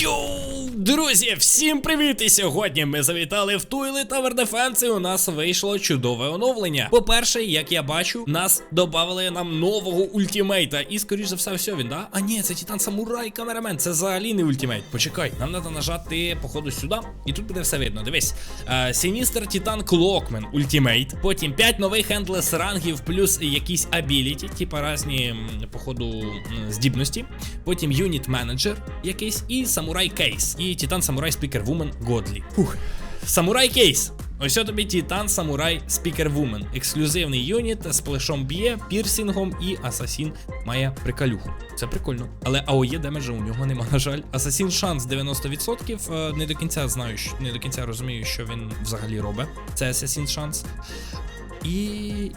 Yo. Друзі, всім привіт! І сьогодні ми завітали в Туйли Tower Defense і у нас вийшло чудове оновлення. По-перше, як я бачу, нас додали нам нового ультимейта. І скоріш за все, все він, да? А ні, це Титан Самурай камерамен. Це взагалі не ультимейт. Почекай, нам треба нажати, походу, сюди, і тут буде все видно. Дивись. Сіністер Титан Клокмен ультимейт. Потім 5 нових ендлес рангів, плюс якісь абіліті, типа різні, походу, здібності. Потім юніт менеджер якийсь і самурай кейс. І Титан Самурай Спікер Вумен Годлі. Фух. Самурай кейс. Ось тобі Титан Самурай Спікер Вумен. Ексклюзивний юніт з плешом б'є, пірсінгом і Асасін має приколюху. Це прикольно. Але АОЄ демеджа у нього нема, на жаль. Асасін шанс 90%. Е, Не до кінця знаю, не до кінця розумію, що він взагалі робить. Це Асасін шанс. І,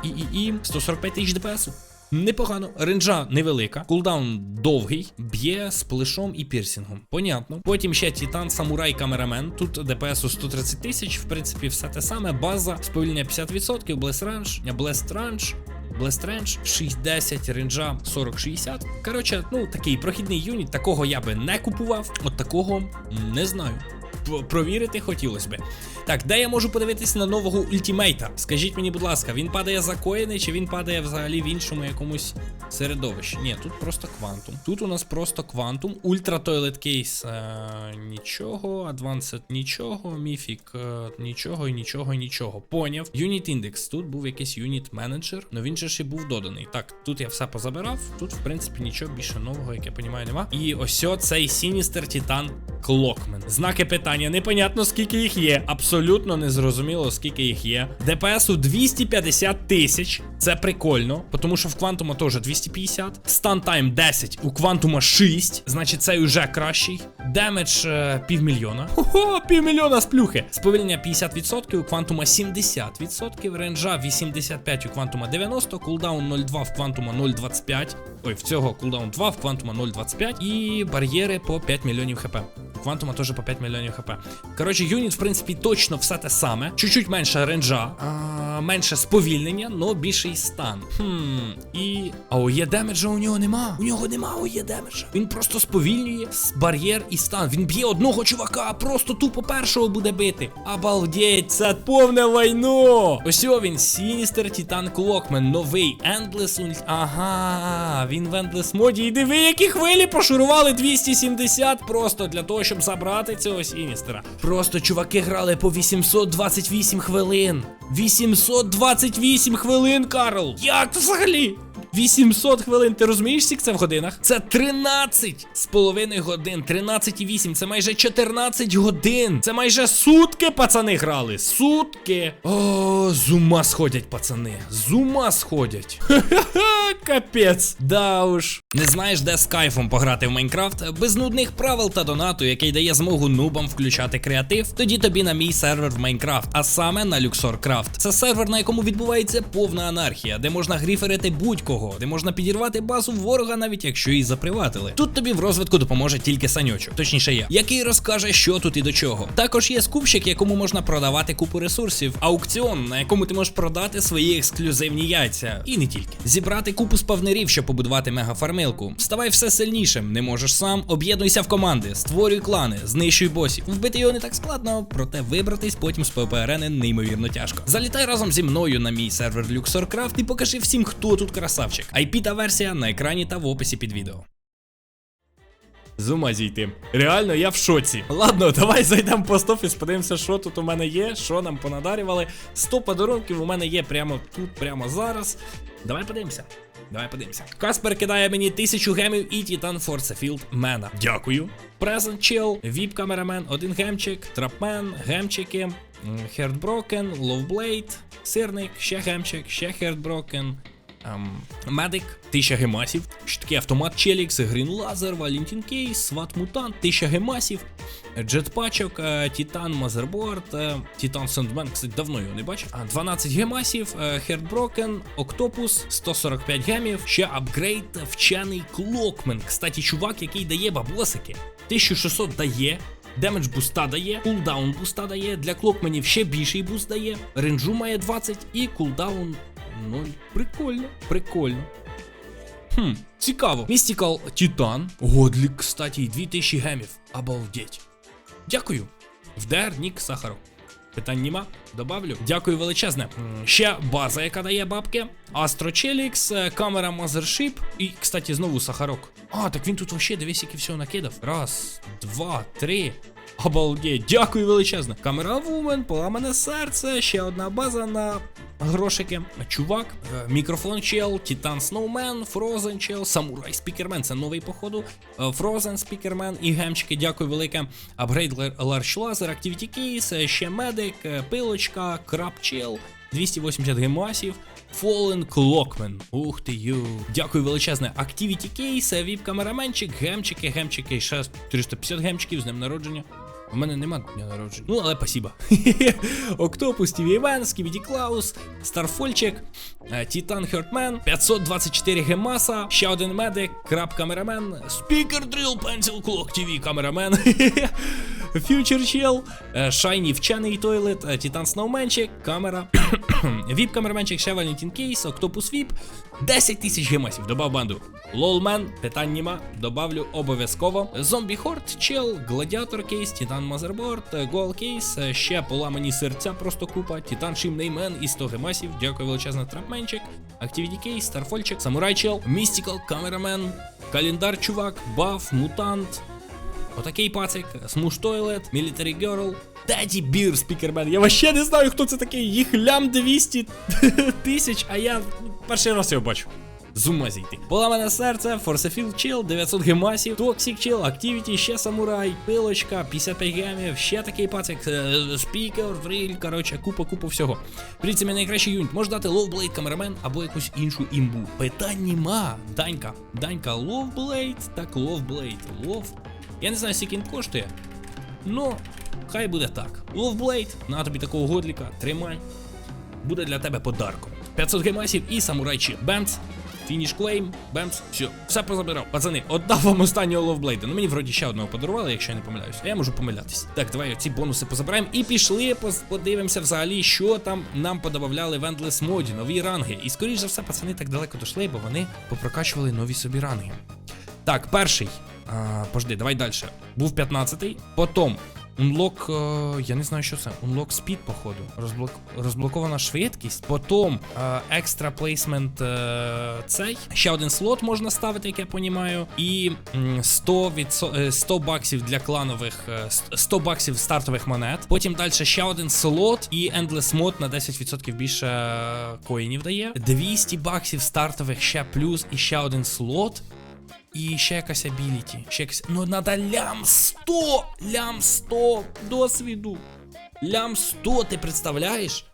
і, і, і 145 тисяч ДПСу. Непогано, ренджа невелика, кулдаун довгий, б'є з плешом і пірсінгом. Понятно. Потім ще Титан Самурай Камерамен. Тут ДПСу 130 тисяч, в принципі, все те саме. База, сповільнення 50%, Blast Range, Blast Range. Blast Range 6-10, ренджа 40-60. Коротше, ну такий прохідний юніт, такого я би не купував, от такого не знаю. Провірити хотілося би. Так, де я можу подивитись на нового ультимейта? Скажіть мені, будь ласка, він падає за коїни, чи він падає взагалі в іншому якомусь середовищі? Ні, тут просто квантум. Тут у нас просто квантум. Ультра Toilet Case е, нічого, Advanced нічого, Міфік е, нічого і нічого і нічого. Поняв. Unit Index. Тут був якийсь Unit Manager, але він же ще був доданий. Так, тут я все позабирав. Тут, в принципі, нічого більше нового, як я розумію, нема. І ось цей Sinister Titan Клокмен. Знаки питання, непонятно скільки їх є. Абсолютно незрозуміло, скільки їх є. ДПСу 250 тисяч. Це прикольно, тому що в Квантума теж 250. Стан тайм 10, у Квантума 6. Значить, цей уже кращий. Демедж е, півмільйона. Хо-хо, півмільйона з плюхи. Сповільнення 50%, у Квантума 70%, ренджа 85, у Квантума 90, кулдаун 0,2 в Квантума 0,25. Ой, в цього кулдаун 2, в Квантума 0,25. І бар'єри по 5 мільйонів хп. У Квантума теж по 5 мільйонів хп. Коротше, юніт, в принципі, точно все те саме. Чуть-чуть менше ренджа, менше сповільнення, но більший стан. Хм. І. А ОЄ демеджа у нього нема. У нього нема ОЄ демеджа. Він просто сповільнює бар'єр і стан. Він б'є одного чувака, просто тупо першого буде бити. Обалдеть, це повне вайно. Ось він, Сіністер Титан Клокмен, новий Endless Ult. Ага, він в Endless моді. І диви, які хвилі пошурували 270 просто для того, щоб забрати цього Сіністера. Просто чуваки грали по 828 хвилин. 828 хвилин, Карл. Як взагалі? 800 хвилин, ти розумієш, скільки це в годинах? Це 13 з половиною годин, 13,8, це майже 14 годин. Це майже сутки пацани грали. Сутки. О, з ума сходять, пацани. З ума сходять. Ха-ха-ха, капець. Да уж. Не знаєш, де з кайфом пограти в Майнкрафт? Без нудних правил та донату, який дає змогу нубам включати креатив, тоді тобі на мій сервер в Майнкрафт, а саме на Luxor Craft. Це сервер, на якому відбувається повна анархія, де можна гріферити будь-кого, де можна підірвати базу ворога, навіть якщо її заприватили. Тут тобі в розвитку допоможе тільки саньочок, точніше я, який розкаже, що тут і до чого. Також є скупщик, якому можна продавати купу ресурсів, аукціон, на якому ти можеш продати свої ексклюзивні яйця, і не тільки. Зібрати купу спавнерів, щоб побудувати мегафармилку. Ставай все сильнішим, не можеш сам, об'єднуйся в команди, створюй клани, знищуй босів. Вбити його не так складно, проте вибратись потім з ППРН неймовірно тяжко. Залітай разом зі мною на мій сервер LuxorCraft і покажи всім, хто тут красавчик. IP та версія на екрані та в описі під відео. З ума зійти. Реально, я в шоці. Ладно, давай зайдемо в пост-офіс, подивимося, що тут у мене є, що нам понадарювали. 100 подарунків у мене є прямо тут, прямо зараз. Давай подивимося. Давай подивимося. Каспер кидає мені тисячу гемів і Титан Форсефілд Мена. Дякую. Презент чел, віп камерамен, один гемчик, трапмен, гемчики, Хердброкен, Ловблейд, сирник, ще гемчик, ще Хердброкен. Ем, Медик, 1000 гемасів, щитки автомат Челікс, Грін Лазер, Валентін Кейс, Сват Мутант, 1000 гемасів, джетпачок, е, Титан Мазерборд, е, Титан Сендмен, кстати, давно його не бачив. 12 гемасів, е, Хердброкен, Октопус, 145 гемів, ще апгрейд, вчений Клокмен. Кстати, чувак, який дає баблосики. 1600 дає. Демедж буста дає, кулдаун буста дає, для клокменів ще більший буст дає, ренджу має 20 і кулдаун 0. Прикольно, прикольно. Хм, цікаво. Містікал Титан. Годлік, кстати, і 2000 гемів. Обалдеть. Дякую. ВДР Нік Сахаров. Питань нема, добавлю. Дякую величезне. Ще база, яка дає бабки. Chelix, е, камера Mothership і, кстати, знову Сахарок. А, так він тут вообще дивись, який всього накидав. Раз, два, три. Обалдеть, дякую величезне. Камера Вумен, поламане серце, ще одна база на грошики. Чувак, е, мікрофон чел, Титан Сноумен, Фрозен чел, Самурай Спікермен. Це новий походу. Фрозен Спікермен і гемчики, дякую велике. Апгрейд Ларч Лазер, Activity Case, ще медик, е, пилочка, краб чел, 280 гемасів. Fallen Clockman. Ух ти ю. Дякую величезне. Activity Case, віп камераменчик, гемчики, гемчики, ще 350 гемчиків з днем народження. У мене нема дня народження. Ну, але спасіба. Октопус, Тіві Івен, Скібіді Клаус, Старфольчик, Тітан Титан Хертмен, 524 гемаса, ще один медик, краб камерамен, Спікер Дрил, пенсіл Клок ТВ камерамен. Future е, Shiny вчений тойлет, е, Титан Сноуменчик, камера, Віп камераменчик, ще Валентін Кейс, Октопус Віп, 10 тисяч гемасів, добав банду. Лолмен, питань нема, добавлю обов'язково. Зомбі Хорд, Чел, Гладіатор Кейс, Титан Мазерборд, Гол Кейс, е, ще поламані серця просто купа, Титан Шимнеймен і 100 гемасів, дякую величезно Трапменчик, Activity Кейс, Старфольчик, Самурай Чел, Містикал, Камерамен, Календар Чувак, Баф, Мутант, Отакий пацик, Смуш Тойлет, Military Girl, Теді Бір, Спікермен. Я вообще не знаю, хто це такий. Їх лям 200 тисяч, а я перший раз його бачу. З ума зійти. Поламане серце, Форсефіл Чил, 900 гемасів, Токсік Чил, Активіті, ще самурай, пилочка, 55 гемів, ще такий пацик, спікер, дриль, коротше, купа, купа всього. В принципі, найкращий юніт. Може дати ловблейд камерамен або якусь іншу імбу. Питань нема. Данька. Данька, ловблейд, так ловблейд. Лов. Я не знаю, скільки він коштує. Ну, хай буде так. Ловблейд, на тобі такого годліка, тримай. Буде для тебе подарком. 500 гемасів і самурай чіп. Бемц. Фініш клейм, бемц, все, все позабирав. Пацани, отдав вам останнього ловблейда. Ну мені вроді ще одного подарували, якщо я не помиляюсь. А я можу помилятись. Так, давай ці бонуси позабираємо і пішли, подивимося взагалі, що там нам подобавляли в Endless моді, нові ранги. І скоріш за все, пацани так далеко дійшли, бо вони попрокачували нові собі ранги. Так, перший. А, пожди, давай далі. Був 15-й. Потім е, я не знаю, що це. Unlock Speed, походу. Розблок... Розблокована швидкість. Потім е, екстра плейсмент е, цей. Ще один слот можна ставити, як я понімаю. І 100, відсо... е, 100 баксів для кланових, е, 100 баксів стартових монет. Потім далі ще один слот і Endless Mod на 10% більше е, коїнів дає. 200 баксів стартових ще плюс і ще один слот. І ще якась абіліті. Ще якась. Ну надо лям 100! Лям 100 досвіду. Лям 100, ти представляєш?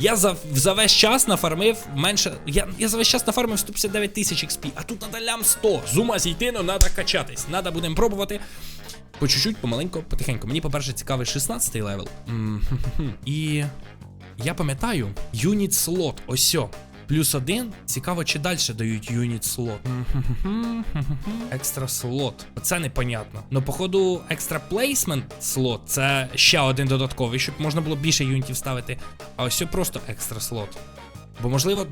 Я за, за весь час нафармив менше. Я, я за весь час нафармив 159 тисяч XP, а тут надо лям 100. З ума зійти, ну надо качатись. Надо будемо пробувати. По чуть-чуть, помаленьку, потихеньку. Мені, по-перше, цікавий 16 левел. І я пам'ятаю, юніт слот, ось сьо. Плюс один. Цікаво, чи далі дають юніт слот. Екстра слот. Це непонятно. Ну, походу, екстра плейсмент слот це ще один додатковий, щоб можна було більше юнітів ставити. А ось це просто екстра слот. Бо, можливо,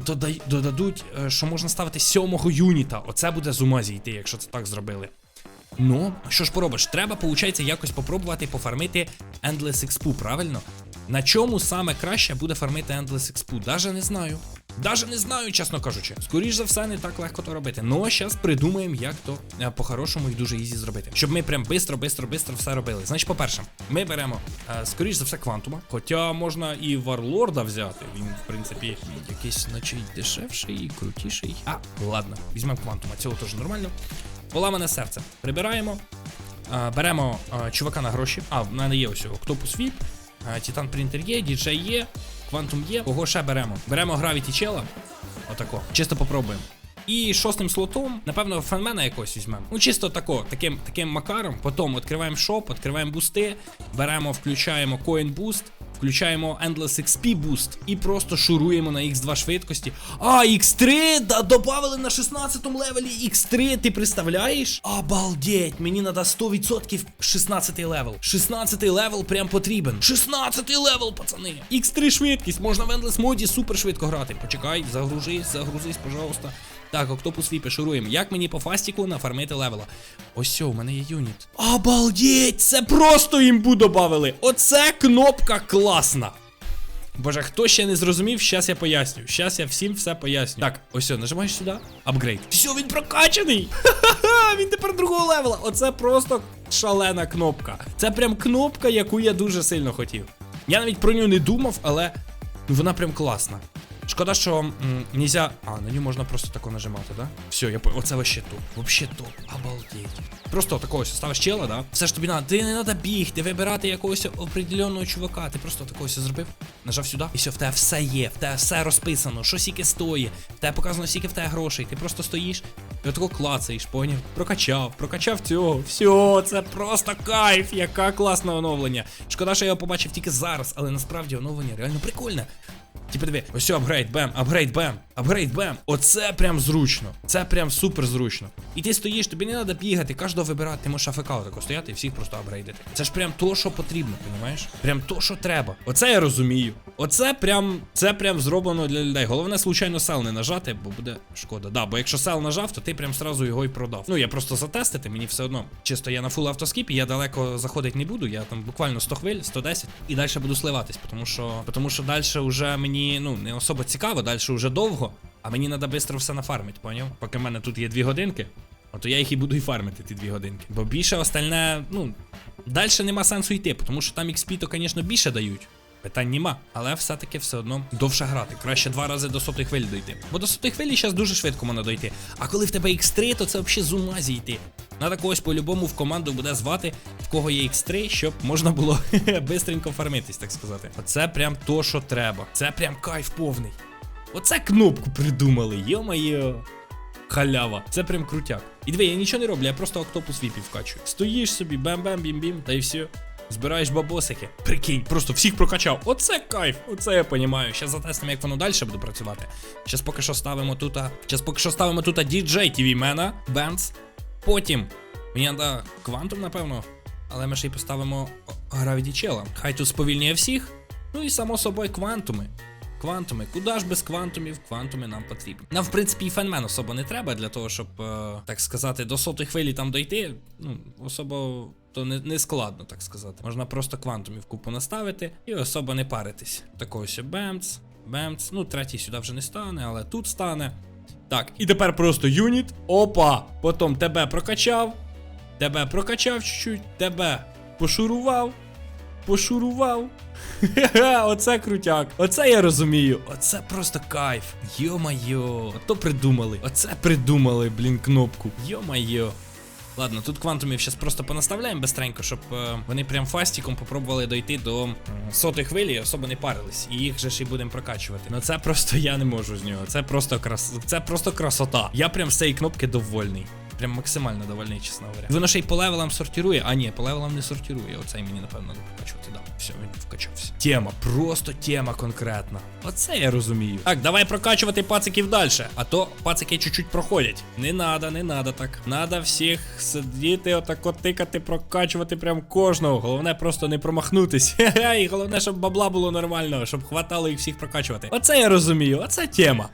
додадуть, е, що можна ставити сьомого юніта. Оце буде з ума зійти, якщо це так зробили. Ну, що ж поробиш? Треба, виходить, якось попробувати пофармити Endless XP, правильно? На чому саме краще буде фармити Endless XP? Даже не знаю. Даже не знаю, чесно кажучи. Скоріш за все, не так легко то робити. Ну, а зараз придумаємо, як то е, по-хорошому і дуже ізі зробити. Щоб ми прям бистро, бистро, бистро все робили. Значить, по-перше, ми беремо, е, скоріш за все, квантума. Хоча можна і варлорда взяти. Він, в принципі, якийсь, наче дешевший, і крутіший. А, ладно, візьмемо квантума. Цього теж нормально. Поламане серце. Прибираємо. Беремо чувака на гроші. А, в мене є ось Octopus VIP, а, Titan Printer є, DJ є, Quantum є. Кого ще беремо? Беремо Гравіті Чела. Отако. Чисто попробуємо. І шостим слотом, напевно, фенмена якось візьмемо. Ну, чисто тако, таким, таким макаром. Потім відкриваємо шоп, відкриваємо бусти, беремо, включаємо Coin Boost, включаємо Endless XP Boost і просто шуруємо на X2 швидкості. А, X3, да, добавили на 16 левелі X3, ти представляєш? Обалдеть, мені треба 100% 16 левел. 16 левел прям потрібен. 16 левел, пацани. X3 швидкість, можна в Endless моді супер швидко грати. Почекай, загружись, загрузись, пожалуйста. Так, октопус віпи, шуруємо. Як мені по фастіку нафармити левела? Ось все, у мене є юніт. Обалдеть! Це просто імбу добавили. Оце кнопка класна. Боже, хто ще не зрозумів, щас я поясню. Щас я всім все поясню. Так, ось все, нажимаєш сюди. Апгрейд. Все, він прокачаний! Ха-ха-ха! Він тепер другого левела. Оце просто шалена кнопка. Це прям кнопка, яку я дуже сильно хотів. Я навіть про нього не думав, але ну, вона прям класна. Шкода, що м, нельзя. А, на нього можна просто тако нажимати, да? Все, я по... Оце вообще топ. Вообще топ. Обалдеть. Просто такого ось ставиш чела, да? Все ж тобі надо. Ти не треба бігти, вибирати якогось определеного чувака. Ти просто такого ось зробив, нажав сюди, і все, в тебе все є, в тебе все розписано, що скільки стоїть, в тебе показано, скільки в тебе грошей. Ти просто стоїш і отако клацаєш, поняв? Прокачав, прокачав цього. Все, це просто кайф, яка класне оновлення. Шкода, що я його побачив тільки зараз, але насправді оновлення реально прикольне. Типа диви, ось апгрейд, бем, апгрейд, бем, апгрейд, бем. Оце прям зручно. Це прям супер зручно. І ти стоїш, тобі не треба бігати, кожного вибирати, ти можеш АФК отако стояти і всіх просто апгрейдити. Це ж прям то, що потрібно, розумієш? Прям то, що треба. Оце я розумію. Оце прям, це прям зроблено для людей. Головне, случайно сел не нажати, бо буде шкода. Да, бо якщо сел нажав, то ти прям сразу його і продав. Ну я просто затестити, мені все одно. Чисто я на фул автоскіпі, я далеко заходити не буду. Я там буквально 100 хвиль, 110, і далі буду сливатись, тому що, тому що далі вже мені ну не особо цікаво, далі вже довго. А мені треба швидко все нафармити, поняв? Поки в мене тут є дві годинки, ото я їх і буду і фармити, ті дві годинки. Бо більше остальне, ну, далі нема сенсу йти, тому що там XP то, звісно, більше дають. Питань нема, але все-таки все одно довше грати. Краще два рази до сотої хвилі дойти. Бо до сотої хвилі зараз дуже швидко можна дойти. А коли в тебе X3, то це взагалі з ума зійти. Надо когось по-любому в команду буде звати, в кого є X3, щоб можна було бистренько фармитись, так сказати. Оце прям то, що треба. Це прям кайф повний. Оце кнопку придумали, йо-моє. Халява. Це прям крутяк. І диви, я нічого не роблю, я просто октопус віпів вкачую. Стоїш собі, бем-бем-бім-бім, та й все. Збираєш бабосики. Прикинь, просто всіх прокачав. Оце кайф, оце я понімаю. Щас затестимо, як воно далі буде працювати. Щас поки що ставимо тут. Щас поки що ставимо тут DJ TV Мена, Бенц. Потім. Мені треба квантум, напевно. Але ми ще й поставимо Chela. Хай тут сповільнює всіх. Ну і само собою квантуми. Квантуми, куди ж без квантумів, квантуми нам потрібні. Нам, в принципі, і фенмен особо не треба для того, щоб, е, так сказати, до сотої хвилі там дойти. Ну, особо то не, не складно, так сказати. Можна просто квантумів купу наставити і особо не паритись. Такого ще бемц, бемц. Ну, третій сюди вже не стане, але тут стане. Так, і тепер просто юніт. Опа! Потім тебе прокачав. Тебе прокачав чуть-чуть, тебе пошурував. Пошурував. Оце крутяк. Оце я розумію. Оце просто кайф. Йо-майо, то придумали. Оце придумали, блін, кнопку. Йо-майо. Ладно, тут квантумів зараз просто понаставляємо бистренько, щоб е, вони прям фастіком попробували дойти до сотої хвилі, особо не парились. І їх же ж і будемо прокачувати. Ну це просто я не можу з нього. Це просто крас... це просто красота. Я прям з цієї кнопки довольний. Прям максимально довольний, чесно говоря. Воно ще й по левелам сортирує. А ні, по левелам не сортирує. Оцей мені, напевно, не прокачувати. Да, все, він вкачався. Тема, просто тема конкретна. Оце я розумію. Так, давай прокачувати пациків далі. А то пацики чуть-чуть проходять. Не надо, не надо так. Надо всіх сидіти, отако тикати, прокачувати прям кожного. Головне просто не промахнутись. І головне, щоб бабла було нормально, щоб хватало їх всіх прокачувати. Оце я розумію, оце тема.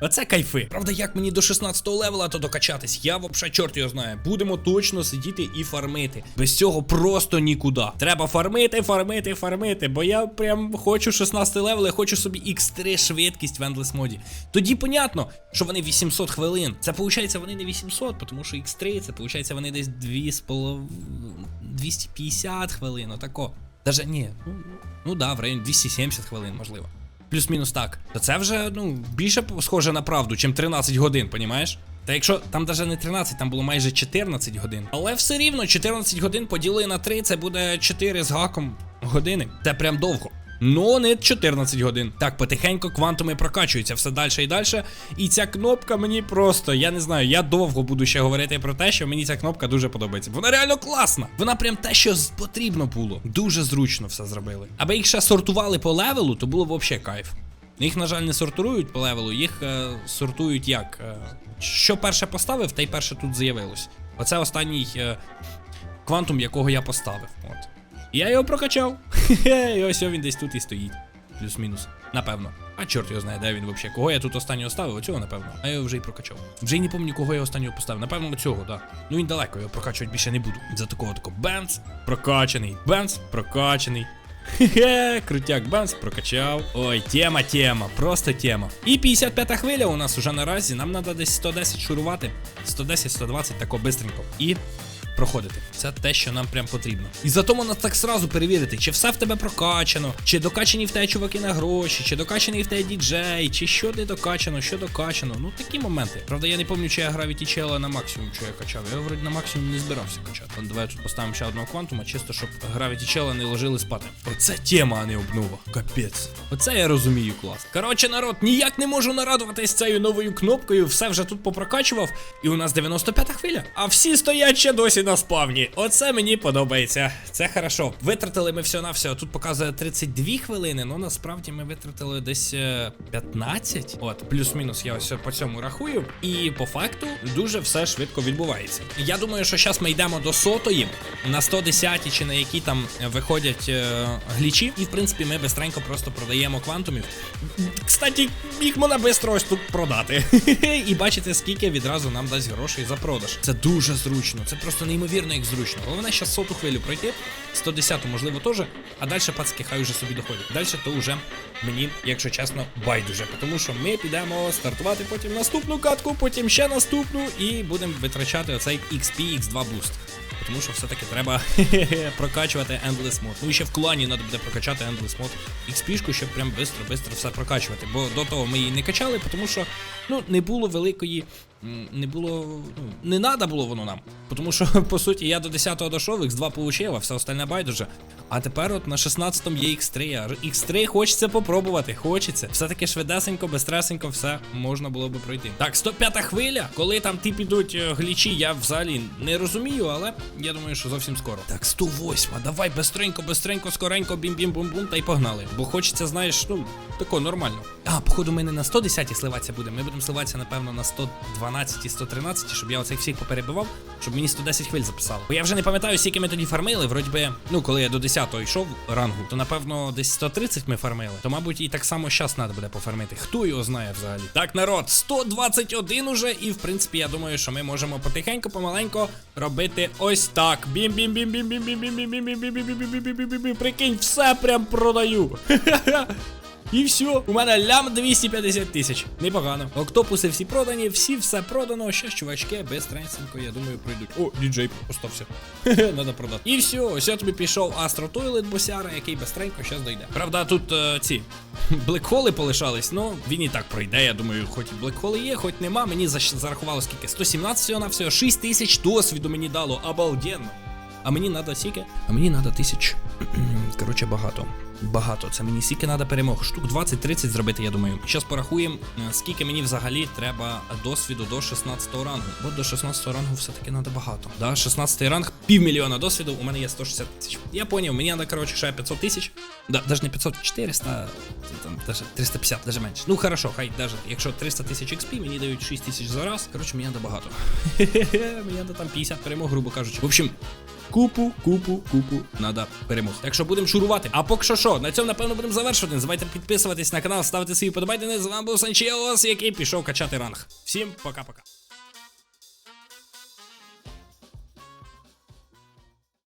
Оце кайфи. Правда, як мені до 16 левела то докачатись, я вообще чорт його знає. Будемо точно сидіти і фармити. Без цього просто нікуди. Треба фармити, фармити, фармити. Бо я прям хочу 16 левел, я хочу собі X3 швидкість в Endless моді. Тоді понятно, що вони 800 хвилин. Це виходить, вони не 800, тому що X3 це виходить, вони десь 2,5... 250 хвилин, отако. Даже ні, ну, ну да, в районі 270 хвилин, можливо. Плюс-мінус так. То це вже ну більше схоже на правду, чим 13 годин, понімаєш? Та якщо там навіть не 13, там було майже 14 годин. Але все рівно 14 годин поділи на 3, це буде 4 з гаком години. Це прям довго. Ну, не 14 годин. Так, потихеньку квантуми прокачуються все далі і далі. І ця кнопка мені просто, я не знаю, я довго буду ще говорити про те, що мені ця кнопка дуже подобається. Вона реально класна. Вона прям те, що потрібно було. Дуже зручно все зробили. Аби їх ще сортували по левелу, то було б взагалі кайф. Їх, на жаль, не сортують по левелу, їх е, сортують як. Е, що перше поставив, те й перше тут з'явилось. Оце останній е, квантум, якого я поставив. От. Я його прокачав. І ось він десь тут і стоїть. плюс-мінус. Напевно. А чорт його знає, де він взагалі. Кого я тут останнього ставив? Оцього, напевно. А я його вже й прокачав. Вже й не пам'ятаю, кого я останнього поставив. Напевно, оцього, так. Ну він далеко, його прокачувати більше не буду. За такого такого Бенц, прокачаний. Бенц, прокачаний. Хе-хе, крутяк Бенц прокачав. Ой, тема, тема, просто тема. І 55 хвиля у нас уже наразі. Нам треба десь 110 шурувати. 110-120 тако бистренько. І проходити. Це те, що нам прям потрібно. І зато можна так сразу перевірити, чи все в тебе прокачано, чи докачані в тебе чуваки на гроші, чи докачаний в тебе діджей, чи що не докачано, що докачано. Ну такі моменти. Правда, я не пам'ятаю, чи я Gravity Chela на максимум, що я качав. Я вроді на максимум не збирався качати. Давай тут поставимо ще одного квантума, чисто щоб Gravity Chela не ложили спати. Оце тема, а не обнова. Капець. Оце я розумію клас. Коротше, народ, ніяк не можу нарадуватись цією новою кнопкою. Все вже тут попрокачував. І у нас 95-та хвиля. А всі стоять ще досі на спавні. Оце мені подобається. Це хорошо. Витратили ми все на все. Тут показує 32 хвилини, але насправді ми витратили десь е, 15. От, плюс-мінус я ось по цьому рахую. І по факту дуже все швидко відбувається. Я думаю, що зараз ми йдемо до сотої на 110 чи на які там виходять е, глічі. І в принципі ми бистренько просто продаємо квантумів. Кстати, їх можна швидко ось тут продати. І бачите, скільки відразу нам дасть грошей за продаж. Це дуже зручно, це просто неймовірно як зручно. Головне зараз соту хвилю пройти, 110-ту, можливо теж, а далі пацки хай уже собі доходять. Далі то вже мені, якщо чесно, байдуже. Тому що ми підемо стартувати потім наступну катку, потім ще наступну, і будемо витрачати оцей XP X2 буст. Тому що все-таки треба прокачувати Endless Mode. Ну і ще в клані треба буде прокачати Endless Mode XP-шку, щоб прям бистро-бистро все прокачувати. Бо до того ми її не качали, тому що ну, не було великої. Не було. Ну, не треба було воно нам. Тому що, по суті, я до 10-го дійшов, X2 получив, а все остальне байдуже. А тепер от на 16-му є X3, а X3 хочеться попробувати, хочеться. Все-таки швидесенько, безстресенько, все можна було би пройти. Так, 105-та хвиля, коли там ті підуть е, глічі, я взагалі не розумію, але я думаю, що зовсім скоро. Так, 108, давай бистренько, бистренько, скоренько, бім-бім-бум-бум, та й погнали. Бо хочеться, знаєш, ну, тако нормально. А, походу, ми не на 110-ті сливатися будемо. Ми будемо сливатися, напевно, на 112 113, щоб я оцих всіх поперебивав, щоб мені 110 хвиль записало. Бо я вже не пам'ятаю, скільки ми тоді фармили. Вроді би, ну, коли я до 10-го йшов рангу, то напевно десь 130 ми фармили. То, мабуть, і так само зараз треба буде пофармити. Хто його знає взагалі? Так, народ, 121 уже, і в принципі, я думаю, що ми можемо потихеньку, помаленько робити ось так. бім бім бім бім бім бім бім бім бім бім бім бім бім бім бім бім бім Прикинь, все прям продаю. І все, у мене лям 250 тисяч. Непогано. Октопуси всі продані, всі все продано. Ще чувачки безстренько, я думаю, пройдуть. О, діджей остався. Хе, Надо продати. І все, ось я тобі пішов Астро Тойлет босяра, який безстренько щас дойде. Правда, тут е, ці блекхоли полишались, ну він і так пройде. Я думаю, хоч і блекхоли є, хоч нема. Мені заш- зарахувало скільки? 117 всього на всього, 6 тисяч досвіду мені дало. Обалденно. А мені треба сіки. А мені треба тисяч. Коротше, багато. Багато. Це мені сіки треба перемог. Штук 20-30 зробити, я думаю. Зараз порахуємо, е, скільки мені взагалі треба досвіду до 16 рангу. Бо до 16 рангу все-таки треба багато. Да, 16 ранг, півмільйона досвіду, у мене є 160 тисяч. Я поняв, мені треба, коротше, ще 500 тисяч. Да, навіть не 500, 400, там, даже 350, даже менше. Ну хорошо, хай даже, якщо 300 тисяч XP, мені дають 6 тисяч за раз. Коротше, мені треба багато. мені треба там 50 перемог, грубо кажучи. В общем, Купу, купу, купу надо перемог. Так що будемо шурувати. А поки що що, на цьому напевно будемо завершувати. Не забувайте підписуватись на канал, ставити свої подобайки. З вами був Санчелос, який пішов качати ранг. Всім пока-пока.